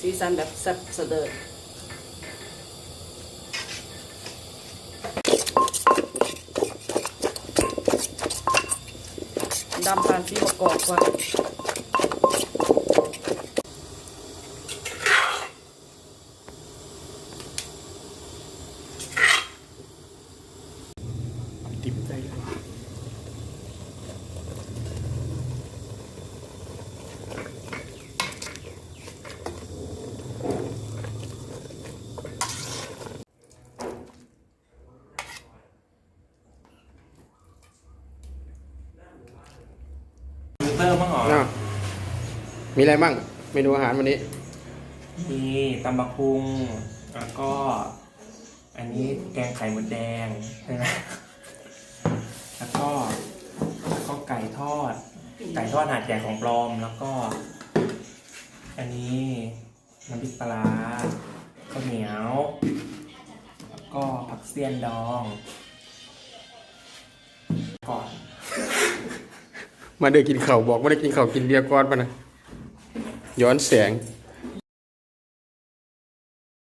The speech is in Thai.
สีสันแบบแซ่บสะเดิดดำผ่านสีประกอบก่อนดิบได้เลย เตอร์มั้งเหรออมีอะไรบ้างเมนูอาหารวันนี้ มีตำบักุงแล้วก็ อันนี้แกงไข่มดแดงใช่ไหมแล้วก็แล้วก็ไก่ทอด ไก่ทอดหาดใหญ่ของปลอมแล้วก็ อันนี้น้ำพริกปลาร้าข้าวเหนียว แล้วก็ผักเสี้ยนดองก่อน มาเดือกินข้าวบอกว่าได้กินข้าวกินเบียร์ก้อนปะนะย้อนแสง